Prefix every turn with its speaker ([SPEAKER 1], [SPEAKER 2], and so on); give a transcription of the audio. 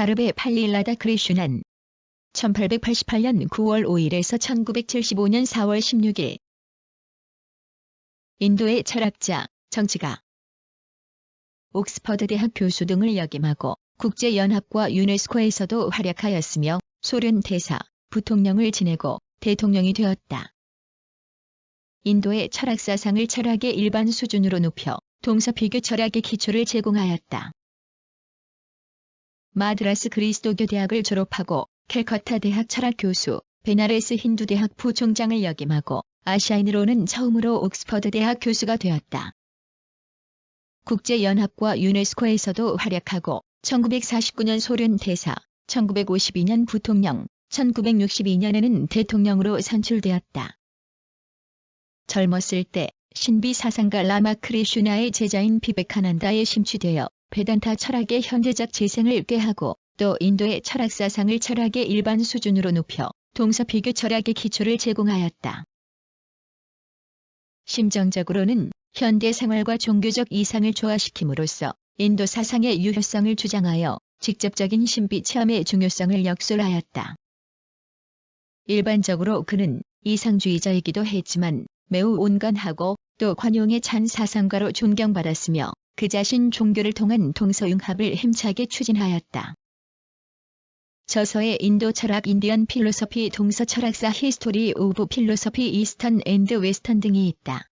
[SPEAKER 1] 사르베 팔릴라다 크리슈난 1888년 9월 5일에서 1975년 4월 16일 인도의 철학자, 정치가 옥스퍼드 대학 교수 등을 역임하고 국제연합과 유네스코에서도 활약하였으며 소련 대사, 부통령을 지내고 대통령이 되었다. 인도의 철학 사상을 철학의 일반 수준으로 높여 동서 비교 철학의 기초를 제공하였다. 마드라스 그리스도교 대학을 졸업하고 캘커타 대학 철학 교수, 베나레스 힌두 대학 부총장을 역임하고 아시아인으로는 처음으로 옥스퍼드 대학 교수가 되었다. 국제연합과 유네스코에서도 활약하고 1949년 소련 대사, 1952년 부통령, 1962년에는 대통령으로 선출되었다. 젊었을 때 신비 사상가 라마 크리슈나의 제자인 비베카난다에 심취되어 베단타 철학의 현대적 재생을 꾀하고 또 인도의 철학 사상을 철학의 일반 수준으로 높여 동서 비교 철학의 기초를 제공하였다. 심정적으로는 현대 생활과 종교적 이상을 조화시킴으로써 인도 사상의 유효성을 주장하여 직접적인 신비 체험의 중요성을 역설하였다. 일반적으로 그는 이상주의자이기도 했지만 매우 온건하고 또 관용에 찬 사상가로 존경받았으며 그 자신 종교를 통한 동서융합을 힘차게 추진하였다. 저서의 인도 철학 인디언 필로서피 동서 철학사 히스토리 오브 필로서피 이스턴 앤드 웨스턴 등이 있다.